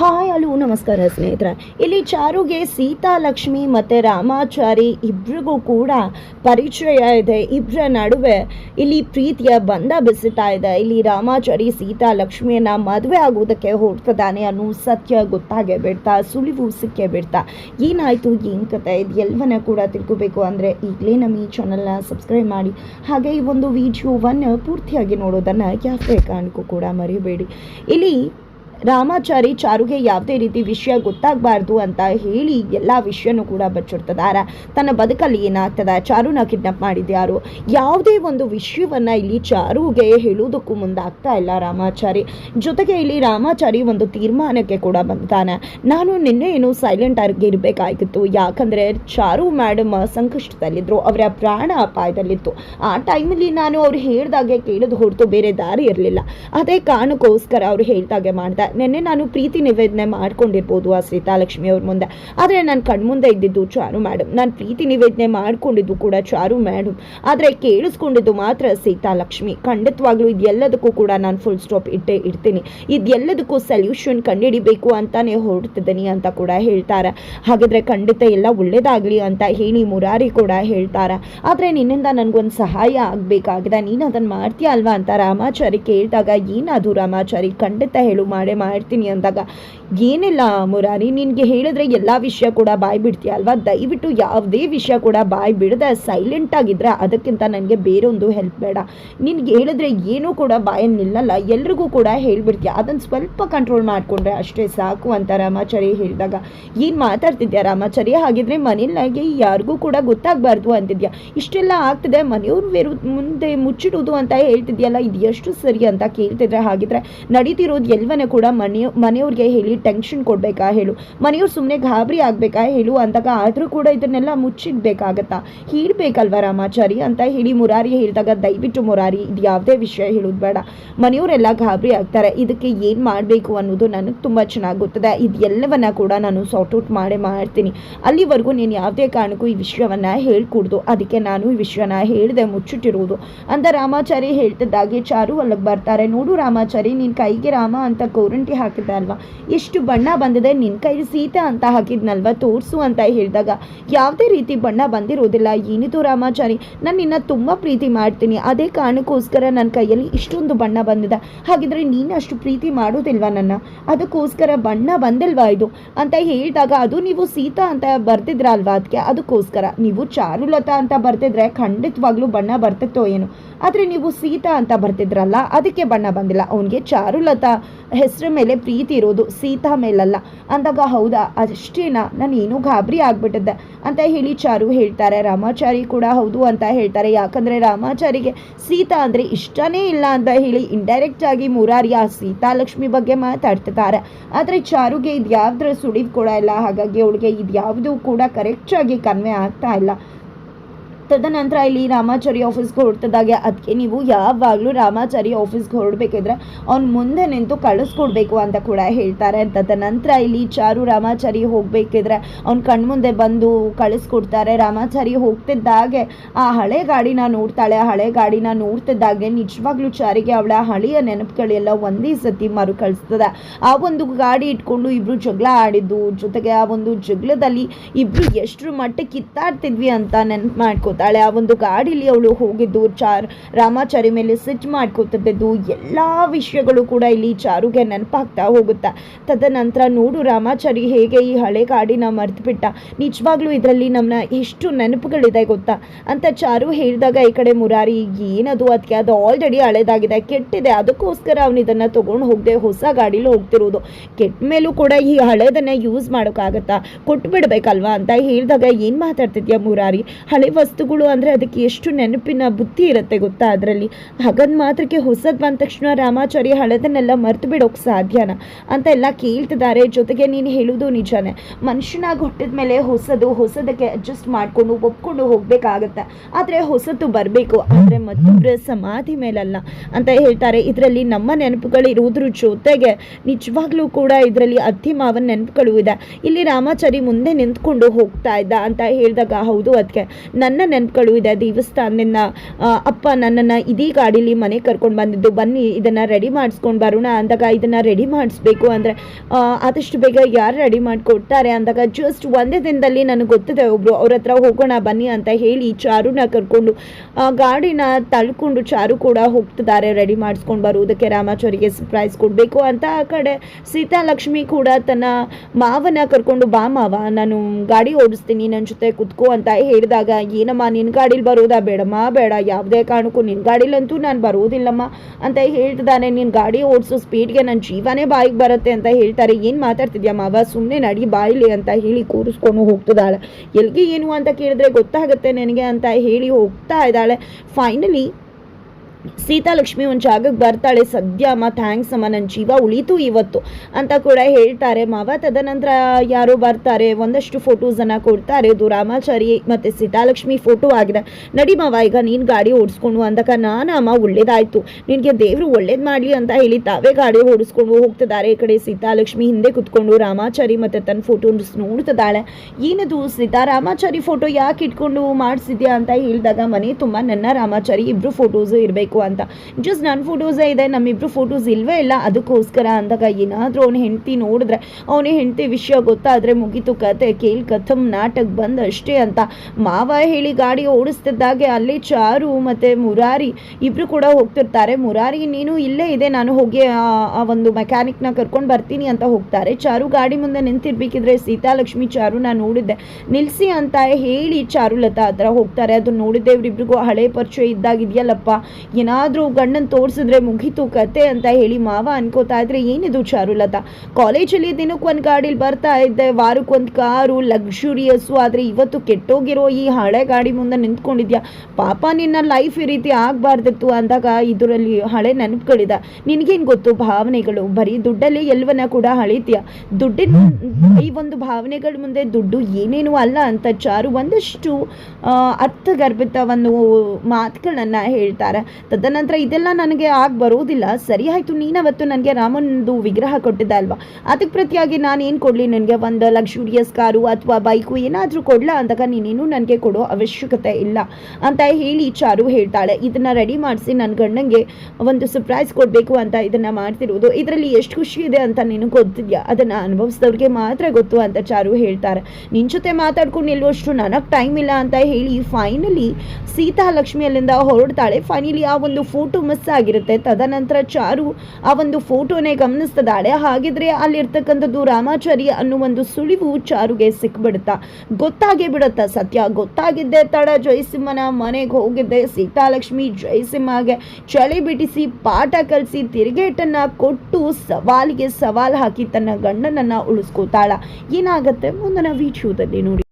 Hi hello, ನಮಸ್ಕಾರ ಸ್ನೇಹಿತರ. ಇಲ್ಲಿ ಚಾರುಗೆ ಸೀತಾ, ಲಕ್ಷ್ಮಿ ಮತ್ತು ರಾಮಾಚಾರಿ ಇಬ್ರಿಗೂ ಕೂಡ ಪರಿಚಯ ಇದೆ. ಇಬ್ಬರ ನಡುವೆ ಇಲ್ಲಿ ಪ್ರೀತಿಯ ಬಂಧ ಬೆಸಿತಾ ಇದೆ. ಇಲ್ಲಿ ರಾಮಾಚಾರಿ ಸೀತಾ, ಲಕ್ಷ್ಮಿಯನ್ನ ಮದುವೆ ಆಗೋದಕ್ಕೆ ಹೊರಡ್ತದಾನೆ ಅನ್ನೋ ಸತ್ಯ ಗೊತ್ತಾಗೇ ಬಿಡ್ತಾ, ಸುಳಿವು ಸಿಕ್ಕೇ ಬಿಡ್ತಾ. ಏನಾಯಿತು? ಏನು ಕತೆ? ಇದು ಎಲ್ಲವನ್ನ ಕೂಡ ತಿಳ್ಕೋಬೇಕು ಅಂದರೆ ಈಗಲೇ ನಮ್ಮ ಈ ಚಾನಲ್ನ ಸಬ್ಸ್ಕ್ರೈಬ್ ಮಾಡಿ. ಹಾಗೆ ಈ ಒಂದು ವಿಡಿಯೋವನ್ನು ಪೂರ್ತಿಯಾಗಿ ನೋಡೋದನ್ನು ಯಾಕೆ ಕಾರಣಕ್ಕೂ ಕೂಡ ಮರಿಬೇಡಿ. ಇಲ್ಲಿ ರಾಮಾಚಾರಿ ಚಾರುಗೆ ಯಾವುದೇ ರೀತಿ ವಿಷಯ ಗೊತ್ತಾಗಬಾರ್ದು ಅಂತ ಹೇಳಿ ಎಲ್ಲ ವಿಷಯನೂ ಕೂಡ ಬಚ್ಚಿಡ್ತಿದ್ದಾರೆ ತನ್ನ ಬದುಕಲ್ಲಿ ಏನಾಗ್ತದೆ? ಚಾರುನ ಕಿಡ್ನಾಪ್ ಮಾಡಿದ್ಯಾರು ಯಾವುದೇ ಒಂದು ವಿಷಯವನ್ನು ಇಲ್ಲಿ ಚಾರುಗೆ ಹೇಳುವುದಕ್ಕೂ ಮುಂದಾಗ್ತಾ ಇಲ್ಲ ರಾಮಾಚಾರಿ. ಜೊತೆಗೆ ಇಲ್ಲಿ ರಾಮಾಚಾರಿ ಒಂದು ತೀರ್ಮಾನಕ್ಕೆ ಕೂಡ ಬಂದಾನೆ ನಾನು ನಿನ್ನೆ ಏನು ಸೈಲೆಂಟ್ ಆಗಿ ಇರಬೇಕಾಗಿತ್ತು. ಯಾಕಂದರೆ ಚಾರು ಮೇಡಮ್ ಸಂಕಷ್ಟದಲ್ಲಿದ್ದರು ಅವರ ಪ್ರಾಣ ಅಪಾಯದಲ್ಲಿತ್ತು. ಆ ಟೈಮಲ್ಲಿ ನಾನು ಅವ್ರು ಹೇಳ್ದಾಗೆ ಕೇಳಿದ ಹೊರತು ಬೇರೆ ದಾರಿ ಇರಲಿಲ್ಲ. ಅದೇ ಕಾರಣಕ್ಕೋಸ್ಕರ ಅವ್ರು ಹೇಳ್ದಾಗೆ ಮಾಡಿದೆ. ನಿನ್ನೆ ನಾನು ಪ್ರೀತಿ ನಿವೇದನೆ ಮಾಡ್ಕೊಂಡಿರ್ಬೋದು ಆ ಸೀತಾಲಕ್ಷ್ಮಿ ಅವ್ರ ಮುಂದೆ. ಆದರೆ ನನ್ನ ಕಣ್ಮುಂದೆ ಇದ್ದಿದ್ದು ಚಾರು ಮೇಡಮ್ ನಾನು ಪ್ರೀತಿ ನಿವೇದನೆ ಮಾಡ್ಕೊಂಡಿದ್ದು ಕೂಡ ಚಾರು ಮೇಡಮ್ ಆದರೆ ಕೇಳಿಸ್ಕೊಂಡಿದ್ದು ಮಾತ್ರ ಸೀತಾಲಕ್ಷ್ಮಿ ಖಂಡಿತವಾಗ್ಲೂ ಇದೆಲ್ಲದಕ್ಕೂ ಕೂಡ ನಾನು ಫುಲ್ ಸ್ಟಾಪ್ ಇಟ್ಟೇ ಇಡ್ತೀನಿ ಇದೆಲ್ಲದಕ್ಕೂ ಸೊಲ್ಯೂಷನ್ ಕಂಡುಹಿಡಿಬೇಕು ಅಂತಾನೆ ಹೊರಡ್ತಿದ್ದೀನಿ ಅಂತ ಕೂಡ ಹೇಳ್ತಾರೆ. ಹಾಗಾದರೆ ಖಂಡಿತ ಎಲ್ಲ ಒಳ್ಳೇದಾಗಲಿ ಅಂತ ಹೇಳಿ ಮುರಾರಿ ಕೂಡ ಹೇಳ್ತಾರೆ. ಆದರೆ ನಿನ್ನಿಂದ ನನಗೊಂದು ಸಹಾಯ ಆಗಬೇಕಾಗಿದೆ. ನೀನು ಅದನ್ನು ಮಾಡ್ತೀಯ ಅಲ್ವಾ ಅಂತ ರಾಮಾಚಾರಿ ಕೇಳಿದಾಗ, ಏನಾದರೂ ರಾಮಾಚಾರಿ ಖಂಡಿತ ಹೇಳು, ಮಾಡೇ ಮಾಡ್ತೀನಿ ಅಂದಾಗ, ಏನಿಲ್ಲ ಮುರಾರಿ, ನಿನಗೆ ಹೇಳಿದ್ರೆ ಎಲ್ಲ ವಿಷಯ ಕೂಡ ಬಾಯಿ ಬಿಡ್ತೀಯ ಅಲ್ವಾ? ದಯವಿಟ್ಟು ಯಾವುದೇ ವಿಷಯ ಕೂಡ ಬಾಯಿ ಬಿಡದೆ ಸೈಲೆಂಟ್ ಆಗಿದ್ರೆ ಅದಕ್ಕಿಂತ ನನಗೆ ಬೇರೊಂದು ಹೆಲ್ಪ್ ಬೇಡ. ನಿನ್ಗೆ ಹೇಳಿದ್ರೆ ಏನೂ ಕೂಡ ಬಾಯ್ ನಿಲ್ಲಲ್ಲ, ಎಲ್ರಿಗೂ ಕೂಡ ಹೇಳ್ಬಿಡ್ತೀಯ. ಅದನ್ನು ಸ್ವಲ್ಪ ಕಂಟ್ರೋಲ್ ಮಾಡಿಕೊಂಡ್ರೆ ಅಷ್ಟೇ ಸಾಕು ಅಂತ ರಾಮಾಚಾರಿ ಹೇಳಿದಾಗ, ಏನು ಮಾತಾಡ್ತಿದ್ಯಾ ರಾಮಾಚಾರಿ ಹಾಗಿದ್ರೆ ಮನೆಯಲ್ಲಾಗೆ ಯಾರಿಗೂ ಕೂಡ ಗೊತ್ತಾಗಬಾರ್ದು ಅಂತಿದ್ಯಾ? ಇಷ್ಟೆಲ್ಲ ಆಗ್ತಿದೆ, ಮನೆಯವ್ರ ವಿರು ಮುಂದೆ ಮುಚ್ಚಿಡುವುದು ಅಂತ ಹೇಳ್ತಿದ್ಯಲ್ಲ ಇದು ಎಷ್ಟು ಸರಿ ಅಂತ ಕೇಳ್ತಿದ್ರೆ ಹಾಗಿದ್ರೆ ನಡೀತಿರೋದು ಎಲ್ವನೇ ಕೂಡ ಮನೆ ಮನೆಯವ್ರಿಗೆ ಹೇಳಿ ಟೆನ್ಷನ್ ಕೊಡಬೇಕಾ ಹೇಳು. ಮನೆಯವ್ರು ಸುಮ್ಮನೆ ಗಾಬರಿ ಆಗಬೇಕಾ ಹೇಳು ಅಂದಾಗ ಆದರೂ ಕೂಡ ಇದನ್ನೆಲ್ಲ ಮುಚ್ಚಿಡ್ಬೇಕಾಗತ್ತಾ? ಹೇಳ್ಬೇಕಲ್ವ ರಾಮಾಚಾರಿ ಅಂತ ಹೇಳಿ ಮುರಾರಿ ಹೇಳಿದಾಗ ದಯವಿಟ್ಟು ಮುರಾರಿ ಇದು ಯಾವುದೇ ವಿಷಯ ಹೇಳೋದು ಬೇಡ. ಮನೆಯವರೆಲ್ಲ ಗಾಬರಿ ಆಗ್ತಾರೆ. ಇದಕ್ಕೆ ಏನು ಮಾಡಬೇಕು ಅನ್ನೋದು ನನಗೆ ತುಂಬ ಚೆನ್ನಾಗಿ ಗೊತ್ತದೆ. ಇದೆಲ್ಲವನ್ನ ಕೂಡ ನಾನು ಸಾರ್ಟ್ ಔಟ್ ಮಾಡೇ ಮಾಡ್ತೀನಿ. ಅಲ್ಲಿವರೆಗೂ ನೀನು ಯಾವುದೇ ಕಾರಣಕ್ಕೂ ಈ ವಿಷಯವನ್ನು ಹೇಳ್ಕೊಡ್ದು. ಅದಕ್ಕೆ ನಾನು ಈ ವಿಷಯನ ಹೇಳಿದೆ ಮುಚ್ಚಿಟ್ಟಿರುವುದು ಅಂತ ರಾಮಾಚಾರಿ ಹೇಳ್ತಿದ್ದಾಗೆ, ಚಾರು ಅಲ್ಲಿಗೆ ಬರ್ತಾರೆ. ನೋಡು ರಾಮಾಚಾರಿ, ನೀನು ಕೈಗೆ ರಾಮ ಅಂತ ಕೋರಂಟಿ ಹಾಕಿದ್ದೆ ಅಲ್ವಾ? ಎಷ್ಟು ಬಣ್ಣ ಬಂದಿದೆ ನಿನ್ನ ಕೈ ಸೀತಾ ಅಂತ ಹಾಕಿದ್ನಲ್ವ? ತೋರಿಸು ಅಂತ ಹೇಳಿದಾಗ ಯಾವುದೇ ರೀತಿ ಬಣ್ಣ ಬಂದಿರೋದಿಲ್ಲ. ಏನಿದು ರಾಮಾಚಾರಿ? ನಾನು ನಿನ್ನ ತುಂಬ ಪ್ರೀತಿ ಮಾಡ್ತೀನಿ. ಅದೇ ಕಾರಣಕ್ಕೋಸ್ಕರ ನನ್ನ ಕೈಯಲ್ಲಿ ಇಷ್ಟೊಂದು ಬಣ್ಣ ಬಂದಿದೆ. ಹಾಗಿದ್ರೆ ನೀನು ಅಷ್ಟು ಪ್ರೀತಿ ಮಾಡೋದಿಲ್ವಾ ನನ್ನ? ಅದಕ್ಕೋಸ್ಕರ ಬಣ್ಣ ಬಂದಿಲ್ವಾ ಇದು? ಅಂತ ಹೇಳಿದಾಗ ಅದು ನೀವು ಸೀತಾ ಅಂತ ಬರ್ತಿದ್ರಲ್ವಾ ಅದಕ್ಕೆ ಅದಕ್ಕೋಸ್ಕರ. ನೀವು ಚಾರುಲತಾ ಅಂತ ಬರ್ತಿದ್ರೆ ಖಂಡಿತವಾಗ್ಲೂ ಬಣ್ಣ ಬರ್ತಿತ್ತೋ ಏನು. ಆದರೆ ನೀವು ಸೀತಾ ಅಂತ ಬರ್ತಿದ್ರಲ್ಲ, ಅದಕ್ಕೆ ಬಣ್ಣ ಬಂದಿಲ್ಲ. ಅವನಿಗೆ ಚಾರುಲತಾ ಹೆಸರ ಮೇಲೆ ಪ್ರೀತಿ ಇರೋದು ಸೀತಾ ಮೇಲಲ್ಲ. ಅಂದಾಗ ಹೌದಾ? ಅಷ್ಟೇನಾ? ನಾನೇನು ಗಾಬರಿ ಆಗ್ಬಿಟ್ಟಿದ್ದೆ. ಅಂತ ಹೇಳಿ ಚಾರು ಹೇಳ್ತಾರೆ. ರಾಮಾಚಾರಿ ಕೂಡ ಹೌದು ಅಂತ ಹೇಳ್ತಾರೆ. ಯಾಕಂದರೆ ರಾಮಾಚಾರಿಗೆ ಸೀತಾ ಅಂದರೆ ಇಷ್ಟನೇ ಇಲ್ಲ ಅಂತ ಹೇಳಿ ಇಂಡೈರೆಕ್ಟ್ ಆಗಿ ಮುರಾರಿ ಆ ಸೀತಾಲಕ್ಷ್ಮಿ ಬಗ್ಗೆ ಮಾತಾಡ್ತಿದ್ದಾರೆ. ಆದರೆ ಚಾರುಗೆ ಇದು ಯಾವುದ್ರ ಸುಳಿವು ಕೂಡ ಇಲ್ಲ. ಹಾಗಾಗಿ ಅವಳಿಗೆ ಇದು ಯಾವುದೂ ಕೂಡ ಕರೆಕ್ಟಾಗಿ ಕನ್ವೆ ಆಗ್ತಾ ಇಲ್ಲ. ತದನಂತರ ಇಲ್ಲಿ ರಾಮಾಚಾರಿ ಆಫೀಸ್ಗೆ ಹೊರಡ್ತದಾಗೆ ಅದಕ್ಕೆ ನೀವು ಯಾವಾಗಲೂ ರಾಮಾಚಾರಿ ಆಫೀಸ್ಗೆ ಹೊರಡ್ಬೇಕಿದ್ರೆ ಅವ್ನು ಮುಂದೆ ನಿಂತು ಕಳಿಸ್ಕೊಡ್ಬೇಕು ಅಂತ ಕೂಡ ಹೇಳ್ತಾರೆ. ತದನಂತರ ಇಲ್ಲಿ ಚಾರು ರಾಮಾಚಾರಿ ಹೋಗಬೇಕಿದ್ರೆ ಅವ್ನ ಕಣ್ಮುಂದೆ ಬಂದು ಕಳಿಸ್ಕೊಡ್ತಾರೆ. ರಾಮಾಚಾರಿ ಹೋಗ್ತಿದ್ದಾಗೆ ಆ ಹಳೆ ಗಾಡಿನ ನೋಡ್ತಾಳೆ. ಆ ಹಳೆ ಗಾಡಿನ ನೋಡ್ತಿದ್ದಾಗೆ ನಿಜವಾಗ್ಲೂ ಚಾರಿಗೆ ಅವಳ ಹಳೆಯ ನೆನಪುಗಳೆಲ್ಲ ಒಂದೇ ಸತಿ ಮರು ಕಳಿಸ್ತದೆ ಆ ಒಂದು ಗಾಡಿ ಇಟ್ಕೊಂಡು ಇಬ್ರು ಜಗಳ ಆಡಿದ್ದು ಜೊತೆಗೆ ಆ ಒಂದು ಜಗಳದಲ್ಲಿ ಇಬ್ರು ಎಷ್ಟರ ಮಟ್ಟಕ್ಕೆ ಕಿತ್ತಾಡ್ತಿದ್ವಿ ಅಂತ ನೆನಪು ಮಾಡ್ಕೋತಾಳೆ ಆ ಒಂದು ಗಾಡೀಲಿ ಅವಳು ಹೋಗಿದ್ದು, ಚಾರ್ ರಾಮಾಚಾರಿ ಮೇಲೆ ಸಿಟ್ ಮಾಡ್ಕೋತದ್ದು, ಎಲ್ಲ ವಿಷಯಗಳು ಕೂಡ ಇಲ್ಲಿ ಚಾರುಗೆ ನೆನಪಾಗ್ತಾ ಹೋಗುತ್ತೆ. ತದನಂತರ ನೋಡು ರಾಮಾಚಾರಿ ಹೇಗೆ ಈ ಹಳೆ ಗಾಡಿನ ಮರೆತುಬಿಟ್ಟ. ನಿಜವಾಗ್ಲೂ ಇದರಲ್ಲಿ ನಮ್ಮನ್ನ ಎಷ್ಟು ನೆನಪುಗಳಿದೆ ಗೊತ್ತಾ? ಅಂತ ಚಾರು ಹೇಳಿದಾಗ ಈ ಕಡೆ ಮುರಾರಿ, ಏನದು? ಅದಕ್ಕೆ ಅದು ಆಲ್ರೆಡಿ ಹಳೆದಾಗಿದೆ. ಕೆಟ್ಟಿದೆ. ಅದಕ್ಕೋಸ್ಕರ ಅವನು ಇದನ್ನು ತೊಗೊಂಡು ಹೋಗದೆ ಹೊಸ ಗಾಡೀಲಿ ಹೋಗ್ತಿರೋದು. ಕೆಟ್ಟ ಮೇಲೂ ಕೂಡ ಈ ಹಳೆದನ್ನು ಯೂಸ್ ಮಾಡೋಕ್ಕಾಗತ್ತಾ? ಕೊಟ್ಟು ಬಿಡಬೇಕಲ್ವಾ ಅಂತ ಹೇಳಿದಾಗ, ಏನು ಮಾತಾಡ್ತಿದ್ಯಾ ಮುರಾರಿ? ಹಳೆ ವಸ್ತುಗಳು ಅಂದರೆ ಅದಕ್ಕೆ ಎಷ್ಟು ನೆನಪಿನ ಬುದ್ಧಿ ಇರುತ್ತೆ ಗೊತ್ತಾ ಅದರಲ್ಲಿ? ಹಾಗಂದ್ ಮಾತ್ರಕ್ಕೆ ಹೊಸದು ಬಂದ ತಕ್ಷಣ ರಾಮಾಚಾರಿ ಹಳೆದನ್ನೆಲ್ಲ ಮರ್ತು ಬಿಡೋಕೆ ಸಾಧ್ಯನ? ಅಂತ ಎಲ್ಲ ಕೇಳ್ತಿದ್ದಾರೆ ಜೊತೆಗೆ ನೀನು ಹೇಳೋದು ನಿಜಾನೇ. ಮನುಷ್ಯನಾಗಿ ಹುಟ್ಟಿದ ಮೇಲೆ ಹೊಸದು ಹೊಸದಕ್ಕೆ ಅಡ್ಜಸ್ಟ್ ಮಾಡಿಕೊಂಡು ಒಪ್ಕೊಂಡು ಹೋಗಬೇಕಾಗತ್ತೆ. ಆದರೆ ಹೊಸತು ಬರಬೇಕು. ಆದರೆ ಮತ್ತೊಬ್ಬರ ಸಮಾಧಿ ಮೇಲಲ್ಲ ಅಂತ ಹೇಳ್ತಾರೆ. ಇದರಲ್ಲಿ ನಮ್ಮ ನೆನಪುಗಳು ಇರುವುದ್ರ ಜೊತೆಗೆ ನಿಜವಾಗ್ಲೂ ಕೂಡ ಇದರಲ್ಲಿ ಅತ್ತಿ ಮಾವನ ನೆನಪುಗಳು ಇದೆ. ಇಲ್ಲಿ ರಾಮಾಚಾರಿ ಮುಂದೆ ನಿಂತ್ಕೊಂಡು ಹೋಗ್ತಾ ಇದ್ದ ಅಂತ ಹೇಳಿದಾಗ ಹೌದು ಅದಕ್ಕೆ ನನ್ನ ನೆನಪುಗಳು ಇದೆ, ದೇವಸ್ಥಾನದಿಂದ ಅಪ್ಪ ನನ್ನನ್ನು ಇದೇ ಗಾಡೀಲಿ ಮನೆ ಕರ್ಕೊಂಡು ಬಂದಿದ್ದು, ಬನ್ನಿ ಇದನ್ನು ರೆಡಿ ಮಾಡಿಸ್ಕೊಂಡು ಬರೋಣ ಅಂದಾಗ ಇದನ್ನು ರೆಡಿ ಮಾಡಿಸ್ಬೇಕು ಅಂದರೆ ಆದಷ್ಟು ಬೇಗ ಯಾರು ರೆಡಿ ಮಾಡಿಕೊಡ್ತಾರೆ ಅಂದಾಗ ಜಸ್ಟ್ ಒಂದೇ ದಿನದಲ್ಲಿ ನನಗೆ ಗೊತ್ತಿದೆ ಒಬ್ಬರು ಅವ್ರ ಹತ್ರ ಹೋಗೋಣ, ಬನ್ನಿ ಅಂತ ಹೇಳಿ ಚಾರುನ ಕರ್ಕೊಂಡು ಗಾಡಿನ ತಳ್ಕೊಂಡು ಚಾರು ಕೂಡ ಹೋಗ್ತಿದ್ದಾರೆ ರೆಡಿ ಮಾಡಿಸ್ಕೊಂಡು ಬರುವುದಕ್ಕೆ ರಾಮಾಚಾರಿಗೆ ಸರ್ಪ್ರೈಸ್ ಕೊಡಬೇಕು ಅಂತ ಆ ಕಡೆ ಸೀತಾಲಕ್ಷ್ಮಿ ಕೂಡ ತನ್ನ ಮಾವನ ಕರ್ಕೊಂಡು, ಬಾ ಮಾವ, ನಾನು ಗಾಡಿ ಓಡಿಸ್ತೀನಿ ನನ್ನ ಜೊತೆ ಕುತ್ಕೋ ಅಂತ ಹೇಳಿದಾಗ, ಏನಮ್ಮ ನಿನ್ನ ಗಾಡೀಲಿ ಬರೋದಾ ಬೇಡಮ್ಮ, ಬೇಡ. ಯಾವುದೇ ಕಾರಣಕ್ಕೂ ನಿನ್ನ ಗಾಡೀಲಂತೂ ನಾನು ಬರೋದಿಲ್ಲಮ್ಮ ಅಂತ ಹೇಳ್ತಿದ್ದಾನೆ. ನಿನ್ನ ಗಾಡಿ ಓಡಿಸೋ ಸ್ಪೀಡ್ಗೆ ನನ್ನ ಜೀವನೇ ಬಾಯಿಗೆ ಬರುತ್ತೆ ಅಂತ ಹೇಳ್ತಾರೆ. ಏನು ಮಾತಾಡ್ತಿದ್ಯಾ ಮಾವ? ಸುಮ್ಮನೆ ನಡಿ ಬಾಯಿಲಿ ಅಂತ ಹೇಳಿ ಕೂರಿಸ್ಕೊಂಡು ಹೋಗ್ತಿದ್ದಾಳೆ. ಎಲ್ಲಿಗೆ ಏನು ಅಂತ ಕೇಳಿದ್ರೆ ಗೊತ್ತಾಗುತ್ತೆ ನನಗೆ ಅಂತ ಹೇಳಿ ಹೋಗ್ತಾ ಇದ್ದಾಳೆ. ಫೈನಲಿ ಸೀತಾಲಕ್ಷ್ಮಿ ಒಂದು ಜಾಗಕ್ಕೆ ಬರ್ತಾಳೆ. ಸದ್ಯ ಅಮ್ಮ ಥ್ಯಾಂಕ್ಸ್ ಅಮ್ಮ ನನ್ನ ಜೀವ ಉಳಿತು ಇವತ್ತು ಅಂತ ಕೂಡ ಹೇಳ್ತಾರೆ. ಮಾವ, ತದನಂತರ ಯಾರು ಬರ್ತಾರೆ. ಒಂದಷ್ಟು ಫೋಟೋಸನ್ನು ಕೊಡ್ತಾರೆ. ಇದು ರಾಮಾಚಾರಿ ಮತ್ತು ಸೀತಾಲಕ್ಷ್ಮಿ ಫೋಟೋ ಆಗಿದೆ. ನಡಿ ಮಾವ, ಈಗ ನೀನು ಗಾಡಿ ಓಡಿಸ್ಕೊಂಡು ಅಂದಾಗ ನಾನು ಅಮ್ಮ ಒಳ್ಳೇದಾಯಿತು. ನಿನಗೆ ದೇವರು ಒಳ್ಳೇದು ಮಾಡಲಿ ಅಂತ ಹೇಳಿ ತಾವೇ ಗಾಡಿ ಓಡಿಸ್ಕೊಂಡು ಹೋಗ್ತಿದ್ದಾರೆ. ಈ ಕಡೆ ಸೀತಾಲಕ್ಷ್ಮಿ ಹಿಂದೆ ಕುತ್ಕೊಂಡು ರಾಮಾಚಾರಿ ಮತ್ತು ತನ್ನ ಫೋಟೋ ನೋಡ್ತಿದ್ದಾಳೆ. ಏನದು ಸೀತಾ, ರಾಮಾಚಾರಿ ಫೋಟೋ ಯಾಕೆ ಇಟ್ಕೊಂಡು ಮಾಡಿಸಿದ್ಯಾ ಅಂತ ಹೇಳಿದಾಗ ಮನೆ ತುಂಬ ನನ್ನ ರಾಮಾಚಾರಿ ಇಬ್ಬರು ಫೋಟೋಸು ಇರಬೇಕು. ಅಂತ. ಜಸ್ಟ್ ನನ್ನ ಫೋಟೋಸೇ ಇದೆ, ನಮ್ಮಿಬ್ರು ಫೋಟೋಸ್ ಇಲ್ವೇ ಇಲ್ಲ, ಅದಕ್ಕೋಸ್ಕರ ಅಂದಾಗ ಏನಾದರೂ ಅವ್ನ ಹೆಂಡತಿ ನೋಡಿದ್ರೆ, ಅವನ ಹೆಂಡತಿ ವಿಷಯ ಗೊತ್ತಾದರೆ ಮುಗೀತು ಕತೆ, ಕೇಳಿ ಕಥಮ್ ನಾಟಕ ಬಂದು ಅಷ್ಟೇ ಅಂತ. ಮಾವ ಹೇಳಿ ಗಾಡಿ ಓಡಿಸ್ತಿದ್ದಾಗೆ, ಅಲ್ಲಿ ಚಾರು ಮತ್ತು ಮುರಾರಿ ಇಬ್ಬರು ಕೂಡ ಹೋಗ್ತಿರ್ತಾರೆ. ಮುರಾರಿ ನೀನು ಇಲ್ಲೇ ಇದೆ, ನಾನು ಹೋಗಿ ಆ- ಆ ಒಂದು ಮೆಕ್ಯಾನಿಕ್ನ ಕರ್ಕೊಂಡು ಬರ್ತೀನಿ ಅಂತ ಹೋಗ್ತಾರೆ. ಚಾರು ಗಾಡಿ ಮುಂದೆ ನಿಂತಿರ್ಬೇಕಿದ್ರೆ ಸೀತಾಲಕ್ಷ್ಮಿ ಚಾರು ನಾನು ನೋಡಿದ್ದೆ. ನಿಲ್ಲಿಸಿ ಅಂತ ಹೇಳಿ ಚಾರುಲತಾ ಹತ್ರ ಹೋಗ್ತಾರೆ. ಅದು ನೋಡಿದ್ದೆ, ಇವ್ರಿಬ್ರಿಗೂ ಹಳೆ ಪರಿಚಯ ಇದ್ದಾಗಿದೆಯಲ್ಲಪ್ಪ. ಏನಾದರೂ ಗಂಡನ್ ತೋರಿಸಿದ್ರೆ ಮುಗೀತು ಕತೆ ಅಂತ ಹೇಳಿ ಮಾವ ಅನ್ಕೋತಾ ಇದ್ರೆ ಏನಿದು ಚಾರುಲತಾ? ಕಾಲೇಜಲ್ಲಿ ದಿನಕ್ಕೆ ಒಂದು ಗಾಡೀಲಿ ಬರ್ತಾ ಇದ್ದೆ ವಾರಕ್ಕೊಂದು ಕಾರು ಲಕ್ಸುರಿಯಸ್ಸು ಆದರೆ ಇವತ್ತು ಕೆಟ್ಟೋಗಿರೋ ಈ ಹಳೆ ಗಾಡಿ ಮುಂದೆ ನಿಂತ್ಕೊಂಡಿದ್ಯಾ? ಪಾಪ ನಿನ್ನ ಲೈಫ್ ಈ ರೀತಿ ಆಗಬಾರ್ದಿತ್ತು ಅಂದಾಗ ಇದರಲ್ಲಿ ಹಳೆ ನೆನಪುಗಳಿದೆ. ನಿನಗೇನು ಗೊತ್ತು ಭಾವನೆಗಳು? ಬರೀ ದುಡ್ಡಲ್ಲಿ ಎಲ್ಲವನ್ನ ಕೂಡ ಹಳಿತೀಯ ದುಡ್ಡಿನ ಈ ಒಂದು ಭಾವನೆಗಳ ಮುಂದೆ ದುಡ್ಡು ಏನೇನು ಅಲ್ಲ ಅಂತ ಚಾರು ಒಂದಷ್ಟು ಅರ್ಥಗರ್ಭಿತ ಒಂದು ಮಾತುಗಳನ್ನು ಹೇಳ್ತಾರೆ. ತದನಂತರ ಇದೆಲ್ಲ ನನಗೆ ಆಗ ಬರೋದಿಲ್ಲ ಸರಿ ಆಯಿತು, ನೀನವತ್ತು ನನಗೆ ರಾಮನದು ವಿಗ್ರಹ ಕೊಟ್ಟಿದ್ದ ಅಲ್ವಾ? ಅದಕ್ಕೆ ಪ್ರತಿಯಾಗಿ ನಾನು ಏನು ಕೊಡಲಿ ನನಗೆ? ಒಂದು ಲಕ್ಸುರಿಯಸ್ ಕಾರು ಅಥವಾ ಬೈಕು ಏನಾದರೂ ಕೊಡಲ? ಅಂದಾಗ ನೀನೇನು ನನಗೆ ಕೊಡೋ ಅವಶ್ಯಕತೆ ಇಲ್ಲ ಅಂತ ಹೇಳಿ ಚಾರು ಹೇಳ್ತಾಳೆ. ಇದನ್ನು ರೆಡಿ ಮಾಡಿಸಿ ನನ್ನ ಗಂಡನಿಗೆ ಒಂದು ಸರ್ಪ್ರೈಸ್ ಕೊಡಬೇಕು ಅಂತ ಇದನ್ನು ಮಾಡ್ತಿರೋದು. ಇದರಲ್ಲಿ ಎಷ್ಟು ಖುಷಿ ಇದೆ ಅಂತ ನೀನು ಗೊತ್ತಿದೆಯಾ? ಅದನ್ನು ಅನುಭವಿಸಿದವ್ರಿಗೆ ಮಾತ್ರ ಗೊತ್ತು ಅಂತ ಚಾರು ಹೇಳ್ತಾರೆ. ನಿನ್ನ ಜೊತೆ ಮಾತಾಡ್ಕೊಂಡು ನಿಲ್ಲುವಷ್ಟು ನನಗೆ ಟೈಮ್ ಇಲ್ಲ ಅಂತ ಹೇಳಿ ಫೈನಲಿ ಸೀತಾ ಲಕ್ಷ್ಮಿ ಅಲ್ಲಿಂದ ಹೊರಡ್ತಾಳೆ. ಫೈನಲಿ ಆ ಒಂದು ಫೋಟೋ ಮಿಸ್ ಆಗಿರುತ್ತೆ. ತದನಂತರ ಚಾರು ಆ ಒಂದು ಫೋಟೋನೇ ಗಮನಿಸ್ತದಾಳೆ. ಹಾಗಿದ್ರೆ ಅಲ್ಲಿರ್ತಕ್ಕಂಥದ್ದು ರಾಮಾಚಾರಿ ಅನ್ನೋ ಒಂದು ಸುಳಿವು ಚಾರುಗೆ ಸಿಕ್ಬಿಡುತ್ತಾ, ಗೊತ್ತಾಗೇ ಬಿಡುತ್ತಾ ಸತ್ಯ. ಗೊತ್ತಾಗಿದ್ದೆ ತಡ, ಜಯಸಿಂಹನ ಮನೆಗೆ ಹೋಗಿದ್ದೆ. ಸೀತಾಲಕ್ಷ್ಮಿ ಜಯಸಿಂಹಗೆ ಚಳಿ ಬಿಡಿಸಿ ಪಾಠ ಕಲಿಸಿ ತಿರುಗೇಟನ್ನ ಕೊಟ್ಟು ಸವಾಲಿಗೆ ಸವಾಲ್ ಹಾಕಿ ತನ್ನ ಗಂಡನನ್ನ ಉಳಿಸ್ಕೋತಾಳ. ಏನಾಗತ್ತೆ? ಮುಂದಿನ ವಿಡಿಯೋದಲ್ಲಿ ನೋಡಿ.